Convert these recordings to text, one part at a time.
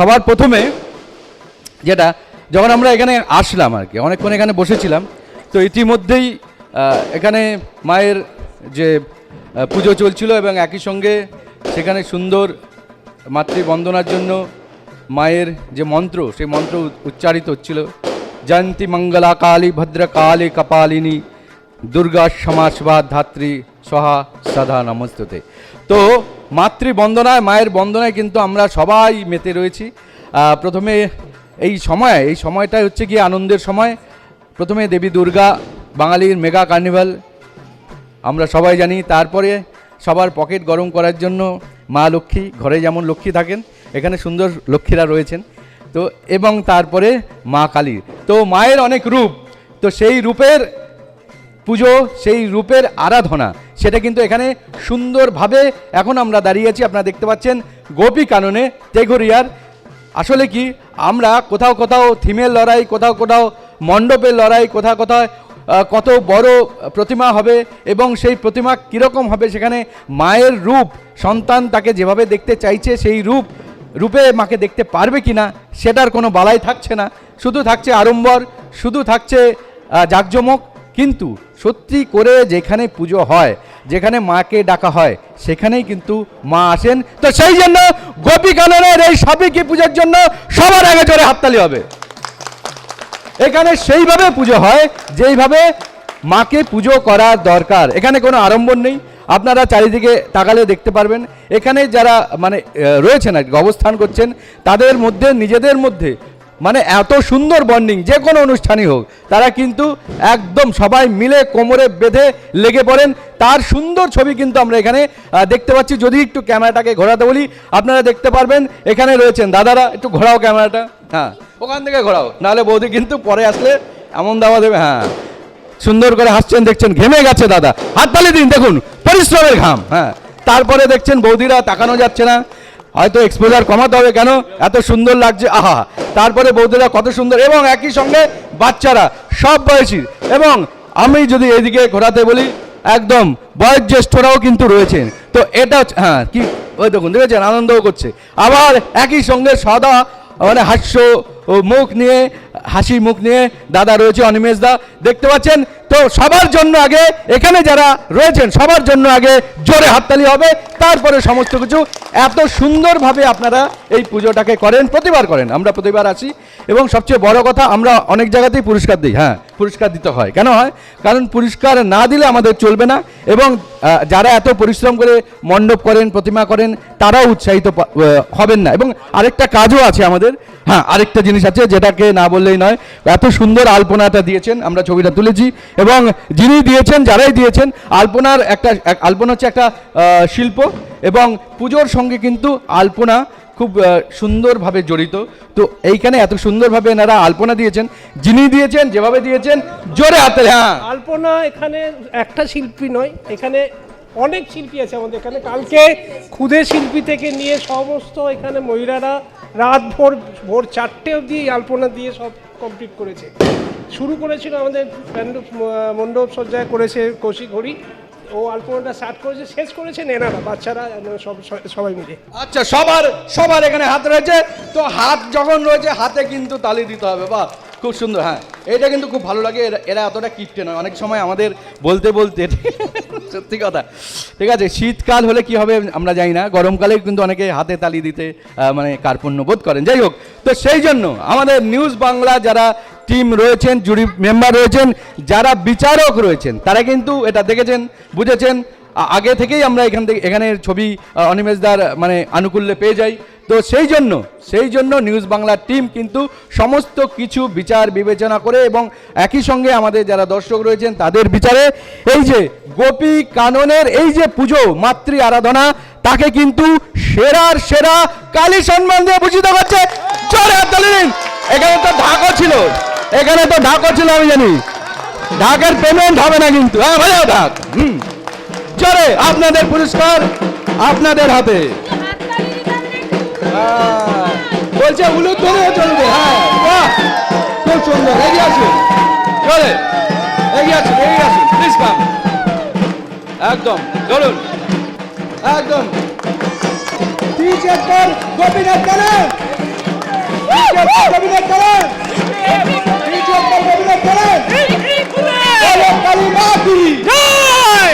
সবার প্রথমে যেটা, যখন আমরা এখানে আসলাম আর কি, অনেকক্ষণ এখানে বসেছিলাম, তো ইতিমধ্যেই এখানে মায়ের যে পুজো চলছিল এবং একই সঙ্গে সেখানে সুন্দর মাতৃবন্দনার জন্য মায়ের যে মন্ত্র, সেই মন্ত্র উচ্চারিত হচ্ছিল জয়ন্তী মঙ্গলা কালী ভদ্র কালী কপালিনী, দুর্গা সমাসবা ধাত্রী সহা সাধা নমস্ততে। তো মাতৃবন্দনায়, মায়ের বন্দনায় কিন্তু আমরা সবাই মেতে রয়েছি। প্রথমে এই সময়, এই সময়টাই হচ্ছে কি আনন্দের সময়। প্রথমে দেবী দুর্গা, বাঙালির মেগা কার্নিভাল। আমরা সবাই জানি, তারপরে সবার পকেট গরম করার জন্য মা লক্ষ্মী, ঘরে যেমন লক্ষ্মী থাকেন, এখানে সুন্দর লক্ষ্মীরা রয়েছেন। তো, এবং তারপরে মা কালী তো, মায়ের অনেক রূপ। তো, সেই রূপের পুজো, সেই রূপের আরাধনা, সেটা কিন্তু এখানে সুন্দরভাবে এখন আমরা দাঁড়িয়ে আছি। আপনারা দেখতে পাচ্ছেন গোপী কাননে তেঘরিয়ার। আসলে কি, আমরা কোথাও কোথাও থিমের লড়াই, কোথাও কোথাও মণ্ডপের লড়াই, কোথাও কোথাও কত বড় প্রতিমা হবে এবং সেই প্রতিমা কীরকম হবে সেখানে মায়ের রূপ, সন্তান তাকে যেভাবে দেখতে চাইছে সেই রূপ, রূপে মাকে দেখতে পারবে কি না সেটার কোনো বালাই থাকছে না। শুধু থাকছে আড়ম্বর, শুধু থাকছে জাঁকজমক কিন্তু সত্যি করে যেখানে পুজো হয়, যেখানে মাকে ডাকা হয়, সেখানেই কিন্তু মা আসেন। তো সেই জন্য গোপী কাননের এই সাবিকি পুজোর জন্য সবার আগে জোরে হাততালি হবে। এখানে সেইভাবে পুজো হয়, যেইভাবে মাকে পুজো করার দরকার। এখানে কোনো আড়ম্বর নেই। আপনারা চারিদিকে তাকালে দেখতে পারবেন। এখানে যারা মানে রয়েছেন আর অবস্থান করছেন, তাদের মধ্যে, নিজেদের মধ্যে মানে এত সুন্দর বন্ডিং যে কোনো অনুষ্ঠানই হোক, তারা কিন্তু একদম সবাই মিলে কোমরে বেঁধে লেগে পড়েন। তার সুন্দর ছবি কিন্তু আমরা এখানে দেখতে পাচ্ছি। যদি একটু ক্যামেরাটাকে ঘোরাতে বলি, আপনারা দেখতে পারবেন, এখানে রয়েছেন। দাদারা, একটু ঘোরাও ক্যামেরাটা। হ্যাঁ ওখান থেকে ঘোরাও। নাহলে বৌদি কিন্তু পরে আসলে এমন দাওয়া দেবে। হ্যাঁ সুন্দর করে হাসছেন, দেখছেন, ঘেমে গেছে দাদা। হাততালি দিন, দেখুন, পরিশ্রমের ঘাম। হ্যাঁ তারপরে দেখছেন বৌদিরা তাকানো যাচ্ছে না। হয়তো এক্সপোজার কমাতে হবে কেন? এত সুন্দর লাগছে, আহা! তারপরে বৌদিরা কত সুন্দর, এবং একই সঙ্গে বাচ্চারা, সব বয়সী এবং আমি যদি এদিকে ঘোরাতে বলি, একদম বয়োজ্যেষ্ঠরাও কিন্তু রয়েছেন। তো এটা হ্যাঁ কি, ওই দেখুন, দেখেছেন? আনন্দও করছে। আবার একই সঙ্গে সদা মানে হাস্য মুখ নিয়ে, হাসি মুখ নিয়ে দাদা রয়েছে অনিমেষ দা। দেখতে পাচ্ছেন তো সবার জন্য আগে এখানে যারা রয়েছেন, সবার জন্য আগে জোরে হাততালি হবে। তারপরে সমস্ত কিছু এত সুন্দরভাবে আপনারা এই পুজোটাকে করেন, প্রতিবার করেন। আমরা প্রতিবার আসি এবং সবচেয়ে বড় কথা, আমরা অনেক জায়গাতেই পুরস্কার দিই। হ্যাঁ পুরস্কার দিতে হয়। কেন হয়? কারণ পুরস্কার না দিলে আমাদের চলবে না। এবং যারা এত পরিশ্রম করে মণ্ডপ করেন, প্রতিমা করেন, তারাও উৎসাহিত হবেন না। এবং আরেকটা কাজও আছে আমাদের। হ্যাঁ আরেকটা জিনিস আছে যেটাকে না বললেই নয়, এত সুন্দর আলপনাটা দিয়েছেন, আমরা ছবিটা তুলেছি, এবং যিনি দিয়েছেন, যারাই দিয়েছেন, আলপনার একটা, এক- আলপনা হচ্ছে একটা শিল্প, এবং পুজোর সঙ্গে কিন্তু আলপনা খুব সুন্দরভাবে জড়িত। তো এইখানে এত সুন্দরভাবে এনারা আলপনা দিয়েছেন, যিনি দিয়েছেন, যেভাবে দিয়েছেন, জোরে হাতে হ্যাঁ। আলপনা এখানে একটা শিল্পী নয়, এখানে অনেক শিল্পী আছে আমাদের এখানে। কালকে ক্ষুদে শিল্পী থেকে নিয়ে সমস্ত এখানে মহিলারা রাত ভোর ভোর চারটে অবধি আলপনা দিয়ে সব কমপ্লিট করেছে। শুরু করেছিল আমাদের মণ্ডপ সজ্জায় করেছে কৌশিক হরি। ও আলপনাটা স্টার্ট করেছে, শেষ করেছেন এনারা বাচ্চারা সব সবাই মিলে। আচ্ছা সবার সবার এখানে হাত রয়েছে। তো হাত যখন রয়েছে, হাতে কিন্তু তালি দিতে হবে, বাহ, খুব সুন্দর হ্যাঁ। এটা কিন্তু খুব ভালো লাগে, এরা- এরা এতটা কিপটে নয়। অনেক সময় আমাদের বলতে বলতে সত্যি কথা। ঠিক আছে শীতকাল হলে কি হবে আমরা জানি না গরমকালে কিন্তু অনেকে হাতে তালি দিতে মানে কার্পণ্য বোধ করেন। যাই হোক তো সেই জন্য আমাদের নিউজ বাংলা যারা টিম রয়েছেন জুরি মেম্বার রয়েছেন যারা বিচারক রয়েছেন তারা কিন্তু এটা দেখেছেন বুঝেছেন। আগে থেকেই আমরা এখান থেকে এখানের ছবি আহ, অনিমেষদার মানে আনুকূল্যে পেয়ে যাই। তো সেই জন্য সেই জন্য নিউজ বাংলার টিম কিন্তু সমস্ত কিছু বিচার বিবেচনা করে এবং একই সঙ্গে আমাদের যারা দর্শক রয়েছেন তাদের বিচারে এই যে গোপী কাননের এই যে পুজো, মাতৃ আরাধনা, তাকে কিন্তু সেরার সেরা কালী সম্মান দিয়ে ভূষিত করছে। এখানে তো ঢাকও ছিল। এখানে তো ঢাকও ছিল, আমি জানি। ঢাকের পেমেন্ট হবে না কিন্তু। হ্যাঁ ভাইয়া ঢাক। চলে, আপনাদের পুরস্কার আপনাদের হাতে। বলছে হলুদ ধরে চলবে। হ্যাঁ খুব সুন্দর এগিয়ে আসুন চলে। একদম চলুন। একদম। টিচার পর গোপীনাথ করেন টিচার পর গোপীনাথ করেন টিচার পর গোপীনাথ করেন বলো কালী মা কি?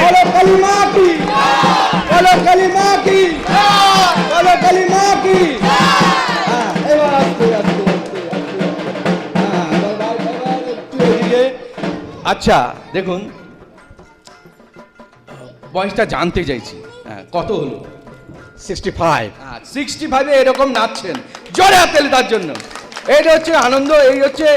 বলো কালী মা কি? বলো কালী মা কি? বলো কালী মা কি? হ্যাঁ, এবার বয়সটা জানতে চাইছি। হ্যাঁ, কত হলো? সিক্সটি ফাইভ সিক্সটি ফাইভে এরকম নাচছেন। জোরে হাততালি তার জন্য। এটা হচ্ছে আনন্দ এই হচ্ছে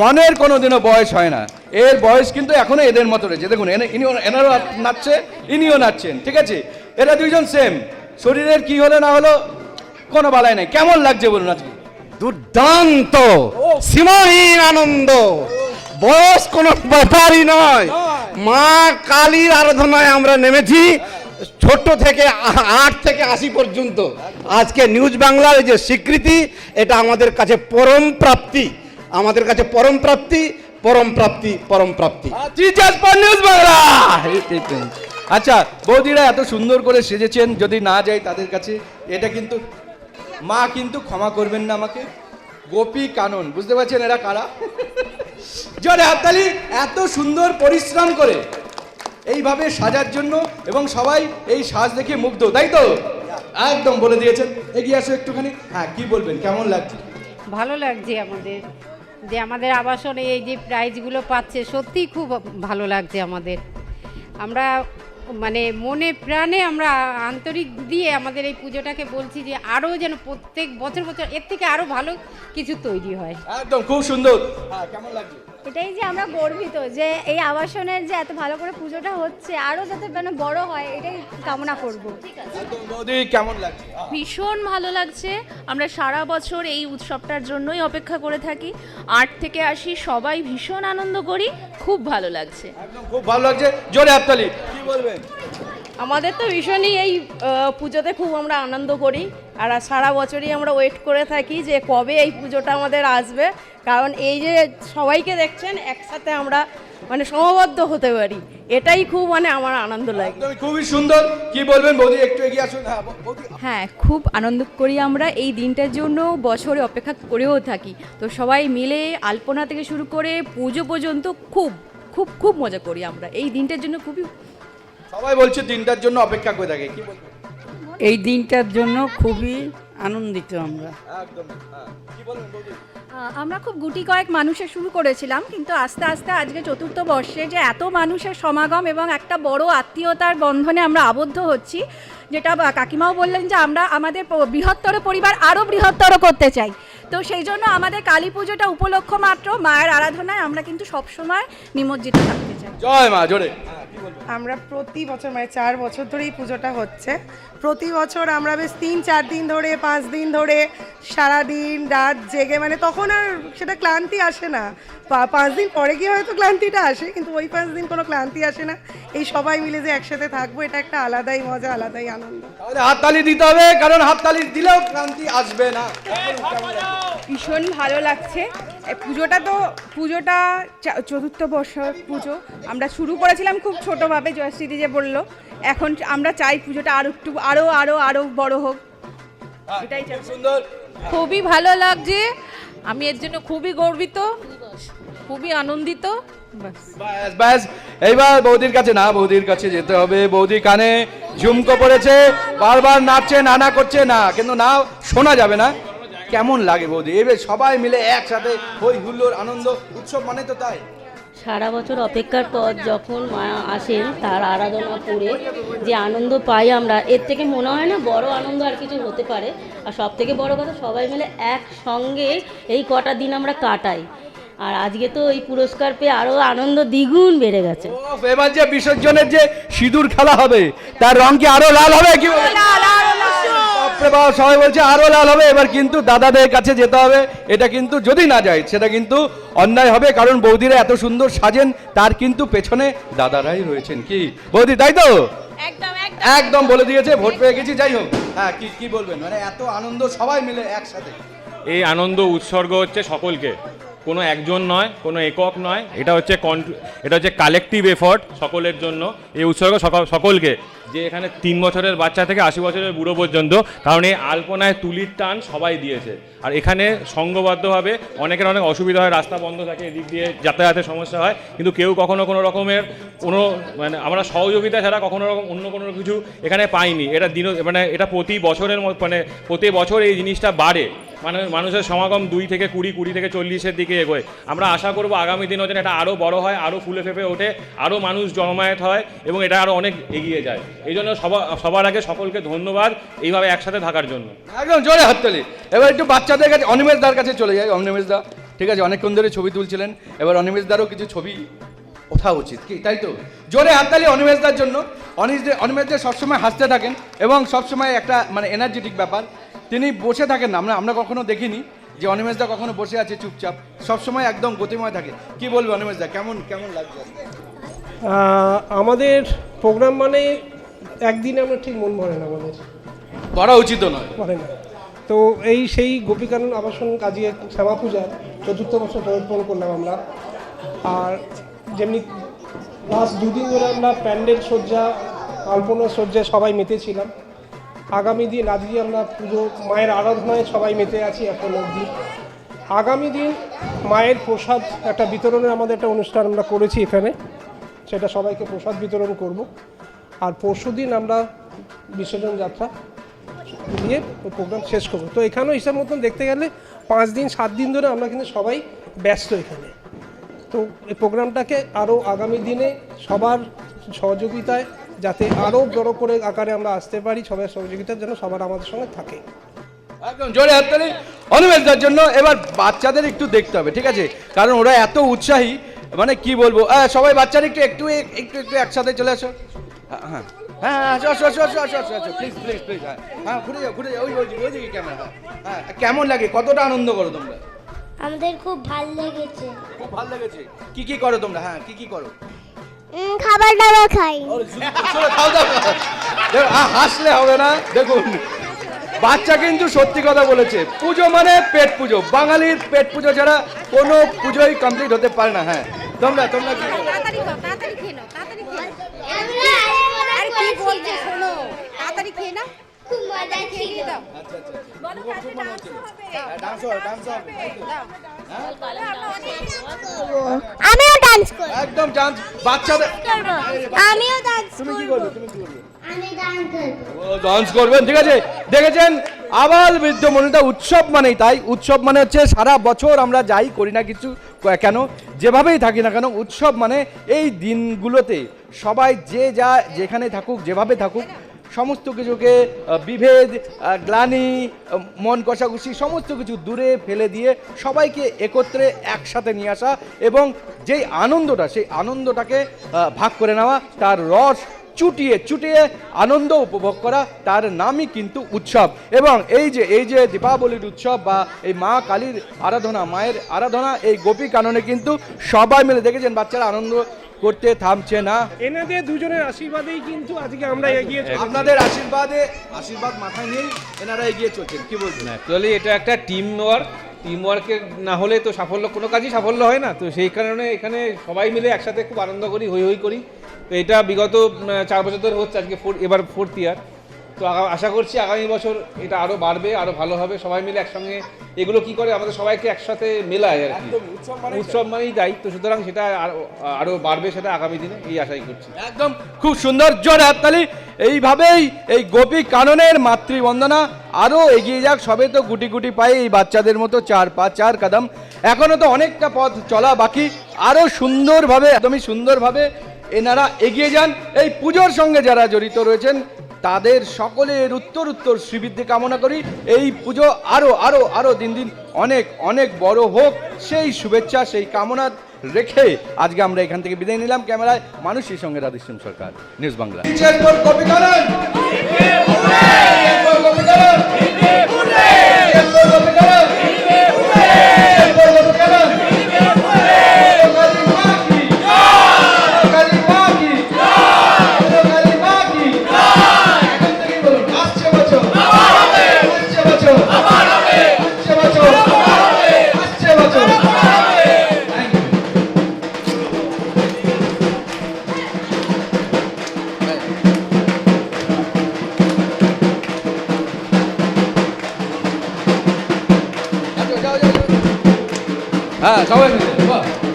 মনের কোনো দিনও বয়স হয় না। এর বয়স কিন্তু এখনও এদের মতো রয়েছে। দেখুন এনে ইনিও এনারও নাচছে ইনিও নাচছেন ঠিক আছে? এরা দুইজন সেম শরীরের কি হলো না হলো কোনো বালাই নাই। কেমন লাগছে বলুন আজকে? দুর্দান্ত। সীমাহীন আনন্দ। বয়স কোনো ব্যাপারই নয়। মা কালীর আরাধনায় আমরা নেমেছি ছোট থেকে আট থেকে আশি পর্যন্ত। আজকে নিউজ বাংলার যে স্বীকৃতি, এটা আমাদের কাছে পরম প্রাপ্তি। আমাদের কাছে পরম প্রাপ্তি পরম প্রাপ্তি পরম প্রাপ্তি। নিউজ বাংলা! আচ্ছা বৌদিরা এত সুন্দর করে সেজেছেন, যদি না যাই তাদের কাছে, এটা কিন্তু মা কিন্তু ক্ষমা করবেন না আমাকে। গোপী কানন, বুঝতে পারছেন এরা কারা? জোরে হাততালি, এত সুন্দর পরিশ্রম করে এইভাবে সাজার জন্য এবং সবাই এই সাজ দেখে মুগ্ধ, তাই তো? একদম বলে দিয়েছেন। এগিয়ে আসো একটুখানি। হ্যাঁ কি বলবেন? কেমন লাগছে? ভালো লাগছে আমাদের। যে আমাদের আবাসনে এই যে প্রাইজগুলো পাচ্ছে, সত্যিই খুব ভালো লাগছে আমাদের। আমরা মানে মনে প্রাণে আমরা আন্তরিক দিয়ে আমাদের এই পুজোটাকে বলছি যে আরও যেন প্রত্যেক বছর বছর এর থেকে আরও ভালো কিছু তৈরি হয়। একদম খুব সুন্দর। হ্যাঁ কেমন লাগছে? এটাই যে আমরা গর্বিত যে এই আবাসনের যে এত ভালো করে পুজোটা হচ্ছে আরও যাতে মানে বড় হয় এটাই কামনা করব। কেমন লাগছে? ভীষণ ভালো লাগছে। আমরা সারা বছর এই উৎসবটার জন্যই অপেক্ষা করে থাকি। আট থেকে আসি সবাই ভীষণ আনন্দ করি খুব ভালো লাগছে। একদম খুব ভালো লাগছে। জোরে হাততালি। কি বলবেন? আমাদের তো ভীষণই এই পুজোতে খুব আমরা আনন্দ করি। আর সারা বছরই আমরা ওয়েট করে থাকি যে কবে এই পুজোটা আমাদের আসবে। কারণ এই যে সবাইকে দেখছেন একসাথে আমরা মানে সমবদ্ধ হতে পারি। এটাই খুব মানে আমার আনন্দ লাগে। খুবই সুন্দর। কি বলবেন বৌদি? একটু এগিয়ে আসুন। হ্যাঁ হ্যাঁ খুব আনন্দ করি আমরা এই দিনটার জন্য। বছরে অপেক্ষা করেও থাকি। তো সবাই মিলে আলপনা থেকে শুরু করে পুজো পর্যন্ত খুব খুব খুব মজা করি আমরা। এই দিনটার জন্য খুবই সবাই বলছে দিনটার জন্য অপেক্ষা করে থাকে কি বলবেন এই দিনটার জন্য খুবই আনন্দিত আমরা। একদম হ্যাঁ। কি বলবেন বৌদি? আমরা খুব গুটি কয়েক মানুষে শুরু করেছিলাম কিন্তু আস্তে আস্তে আজকে চতুর্থ বর্ষে যে এত মানুষের সমাগম এবং একটা বড় আত্মীয়তার বন্ধনে আমরা আবদ্ধ হচ্ছি যেটা কাকিমাও বললেন যে আমরা আমাদের বৃহত্তর পরিবার আরও বৃহত্তর করতে চাই। তো সেই জন্য আমাদের কালী পুজোটা উপলক্ষ মাত্র মায়ের আরাধনায় আমরা কিন্তু সবসময় নিমজ্জিত থাকতে চাই। জয় মা জোরে। আমরা প্রতি বছর মানে চার বছর ধরেই পুজোটা হচ্ছে। প্রতি বছর আমরা বেশ তিন চার দিন ধরে পাঁচ দিন ধরে সারা দিন রাত জেগে মানে তখন আর সেটা ক্লান্তি আসে না। পাঁচ দিন পরে গিয়ে হয়তো ক্লান্তিটা আসে কিন্তু ওই পাঁচ দিন কোনো ক্লান্তি আসে না। এই সবাই মিলে যে একসাথে থাকব এটা একটা আলাদাই মজা আলাদাই আনন্দ। তাহলে হাততালি দিতে হবে কারণ হাততালি দিলেও ক্লান্তি আসবে না। ভীষণ ভালো লাগছে। পুজোটা তো পুজোটা চা- চতুর্থ বর্ষর পুজো। আমরা শুরু করেছিলাম খুব ছোটোভাবে জয়শ্রীদি যে বলল। এখন আমরা চাই পুজোটা আরও একটু আরও আরও আরও বড় হোক। এটাই চাই সুন্দর। খুবই ভালো লাগছে। আমি এর জন্য খুবই গর্বিত খুবই আনন্দিত ব্যাস। এইবার বৌদির কাছে না বৌদির কাছে যেতে হবে। বৌদি কানে ঝুমকো পড়েছে বারবার নাচছে নানা করছে না কিন্তু না শোনা যাবে না। কেমন লাগে বৌদি? এবার সবাই মিলে একসাথে হই হুল্লোর আনন্দ উৎসব মানে তো তাই। সারা বছর অপেক্ষার পর যখন মা আসেন তার আরাধনা করে যে আনন্দ পাই আমরা এর থেকে মনে হয় না বড় আনন্দ আর কিছু হতে পারে। আর সব থেকে বড় কথা সবাই মিলে একসঙ্গে এই কটা দিন আমরা কাটাই। আর আজকে তো এই পুরস্কার পেয়ে আরও আনন্দ দ্বিগুণ বেড়ে গেছে। এবার যে বিসর্জনের যে সিঁদুর খেলা হবে তার রং কি আরও লাল হবে? কি? বাপ, সবাই বলছে আরও লাল হবে এবার কিন্তু দাদাদের কাছে যেতে হবে। এটা কিন্তু যদি না যায় সেটা কিন্তু অন্যায় হবে কারণ বৌদিরা এত সুন্দর সাজেন তার কিন্তু পেছনে দাদারাই রয়েছেন। কি? বৌদি তাই তো? একদম একদম। বলে দিয়েছে ভোট পেয়ে গেছি যাই হোক। হ্যাঁ কি কি বলবেন? মানে এত আনন্দ সবাই মিলে একসাথে। এই আনন্দ উৎসর্গ হচ্ছে সকলকে। কোনো একজন নয়, কোনো একক নয়। এটা হচ্ছে এটা হচ্ছে কালেকটিভ এফর্ট সকলের জন্য। এই উৎসর্গ সকল সকলকে যে এখানে তিন বছরের বাচ্চা থেকে আশি বছরের বুড়ো পর্যন্ত, কারণ এই আলপনায় তুলির টান সবাই দিয়েছে। আর এখানে সংঘবদ্ধভাবে অনেকের অনেক অসুবিধা হয়, রাস্তা বন্ধ থাকে, এদিক দিয়ে যাতায়াতের সমস্যা হয়। কিন্তু কেউ কখনো কোনো রকমের কোনো মানে আমরা সহযোগিতা ছাড়া কখনো রকম অন্য কোনো কিছু এখানে পাইনি। এটা দিন মানে এটা প্রতি বছরের মানে প্রতি বছর এই জিনিসটা বাড়ে। মানে মানুষের সমাগম দুই থেকে কুড়ি কুড়ি থেকে চল্লিশের দিকে এগোয়। আমরা আশা করব আগামী দিনও যেন এটা আরও বড় হয় আরও ফুলে ফেপে ওঠে আরও মানুষ জমায়েত হয় এবং এটা আরও অনেক এগিয়ে যায়। এই জন্য সবার সবার আগে সকলকে ধন্যবাদ এইভাবে একসাথে থাকার জন্য। একদম, জোরে হাততালি এবার একটু বাচ্চাদের কাছে, অনিমেষ দার কাছে চলে যাই। অনিমেষ দা, ঠিক আছে, অনেকক্ষণ ধরে ছবি তুলছিলেন। এবার অনিমেষ দারও কিছু ছবি ওঠা উচিত। কি, তাই তো? জোরে হাততালি অনিমেষ দার জন্য। অনিশ দে, অনিমেষ দে সবসময় হাসতে থাকেন এবং সবসময় একটা মানে এনার্জেটিক ব্যাপার। তিনি বসে থাকেন না আমরা আমরা কখনো দেখিনি যে অনিমেষ দা কখনো বসে আছে চুপচাপ। সবসময় একদম গতিময় থাকে। কি বলব অনিমেষ দা? কেমন কেমন লাগছে? আমাদের প্রোগ্রাম মানে একদিনে আমরা ঠিক মন ভরে না আমাদের। করা উচিত নয়। ভরে না। তো এই সেই গোপীকানন আবাসন কাজিয়ে শ্যামা পূজার চতুর্থ বছর পদার্পণ করলাম আমরা। আর যেমনি লাস্ট দুদিন ধরে আমরা প্যান্ডেল সজ্জা আলপনা সজ্জায় সবাই মেতেছিলাম। আগামী দিন, আজকে আমরা পুজো, মায়ের আরাধনায় সবাই মেতে আছি এখন অবধি। আগামী দিন মায়ের প্রসাদ একটা বিতরণের আমাদের একটা অনুষ্ঠান আমরা করেছি এখানে। সেটা সবাইকে প্রসাদ বিতরণ করব। আর পরশু দিন আমরা বিসর্জন যাত্রা দিয়ে প্রোগ্রাম শেষ করব। তো এখানেও হিসাব মতন দেখতে গেলে পাঁচ দিন, সাত দিন ধরে আমরা কিন্তু সবাই ব্যস্ত এখানে। তো এই প্রোগ্রামটাকে আরও আগামী দিনে সবার সহযোগিতায় যাতে আরও বড় করে আকারে আমরা আসতে পারি সবার সহযোগিতার জন্য সবার আমাদের সঙ্গে থাকে। একদম জোরে হাততালি অনিমেষ দার জন্য এবার বাচ্চাদের একটু দেখতে হবে ঠিক আছে? কারণ ওরা এত উৎসাহী মানে কি বলব? সবাই বাচ্চারা একটু একটু একটু একটু একসাথে চলে আসো। হ্যাঁ হ্যাঁ। হ্যাঁ আসো আসো আসো আসো আসো আসো আসো প্লিজ প্লিজ প্লিজ হ্যাঁ। হ্যাঁ ঘুরে যাও ঘুরে যাও। ওই ওই ওই দিকে ক্যামেরা কেমন লাগে? কতটা আনন্দ করো তোমরা? আমাদের খুব ভালো লেগেছে। খুব ভালো লেগেছে। কি কি করো তোমরা? হ্যাঁ কি কি করো? খাবার দাবার খাই। হাসলে হবে না। দেখুন বাচ্চা কিন্তু সত্যি কথা বলেছে। পুজো মানে পেট পুজো। বাঙালির পেট পুজো ছাড়া কোনো পুজোই কমপ্লিট হতে পারে না হ্যাঁ। তোমরা তোমরা কি খুব মজা ছিল। আমিও ডান্স করব একদম ডান্স বাচ্চাদের আমিও ডান্স তুমি কি করবে। তুমি কি করবে? আমি ডান্স করব। ও ডান্স করবেন ঠিক আছে। দেখেছেন আবাল বৃদ্ধ মনিতা উৎসব মানেই তাই। উৎসব মানে হচ্ছে সারা বছর আমরা যাই করি না কিছু কেন? যেভাবেই থাকি না কেন উৎসব মানে এই দিনগুলোতে সবাই যে যা যেখানে থাকুক যেভাবে থাকুক সমস্ত কিছুকে বিভেদ গ্লানি মন কষাকষি, সমস্ত কিছু দূরে ফেলে দিয়ে সবাইকে একত্রে একসাথে নিয়ে আসা এবং যেই আনন্দটা, সেই আনন্দটাকে ভাগ করে নেওয়া, তার রস চুটিয়ে চুটিয়ে আনন্দ উপভোগ করা তার নামই কিন্তু উৎসব। এবং এই যে এই যে দীপাবলির উৎসব বা এই মা কালীর আরাধনা মায়ের আরাধনা এই গোপী কাননে কিন্তু সবাই মিলে দেখেছেন বাচ্চারা আনন্দ করতে থামছে না। এনাদের দুজনের আশীর্বাদেই কিন্তু আজকে আমরা এগিয়ে চলেছি। আপনাদের আশীর্বাদে আশীর্বাদ মাথায় নিয়েই এনারা এগিয়ে চলছেন কি বলছেন? অ্যাকচুয়ালি এটা একটা টিম ওয়ার্ক টিম ওয়ার্কের না হলে তো সাফল্য কোনো কাজই সাফল্য হয় না। তো সেই কারণে এখানে সবাই মিলে একসাথে খুব আনন্দ করি হই হই করি। তো এটা বিগত চার বছর ধরে হচ্ছে আজকে ফোর এবার ফোর্থ ইয়ার তো আশা করছি আগামী বছর এটা আরও বাড়বে আরও ভালো হবে। সবাই মিলে একসঙ্গে এগুলো কি করে আমাদের সবাইকে একসাথে মেলায় আর কি। উৎসব মানেই তাই। তো সুতরাং সেটা আরো- আরও বাড়বে সেটা আগামী দিনে এই আশাই করছি। একদম খুব সুন্দর জোর হাততালি। এইভাবেই এই গোপী কাননের মাতৃবন্দনা আরও এগিয়ে যাক। সবে তো গুটি গুটি পায়ে এই বাচ্চাদের মতো চার পা চার কদম। এখনও তো অনেকটা পথ চলা বাকি। আরও সুন্দরভাবে একদমই সুন্দরভাবে এনারা এগিয়ে যান। এই পুজোর সঙ্গে যারা জড়িত রয়েছেন, তাদের সকলের উত্তর উত্তর শ্রীবৃদ্ধি কামনা করি। এই পুজো আরও আরও আরও দিন দিন অনেক অনেক বড় হোক। সেই শুভেচ্ছা, সেই কামনা রেখে আজকে আমরা এখান থেকে বিদায় নিলাম। ক্যামেরায় মানুষের সঙ্গে রাধেশ্যাম সরকার, নিউজ বাংলা। 아, 가봐야 돼. 봐.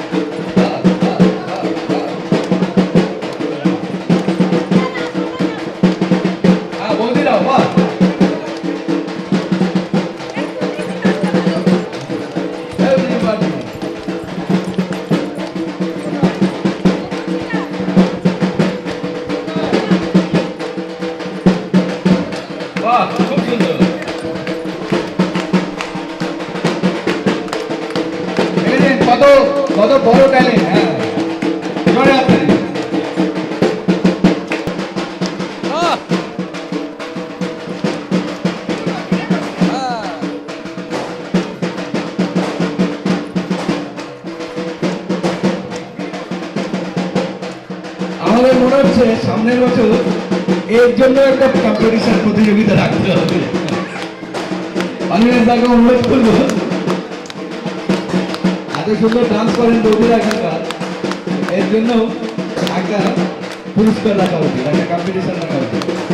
জন্য একটা কম্পিটিশন প্রতিযোগিতা রাখতে হবে। আমি তাকে অনুরোধ করব। এত সুন্দর ডান্স করেন বৌদিরা এখানকার এর জন্য একটা পুরস্কার রাখা উচিত, একটা কম্পিটিশন রাখা উচিত।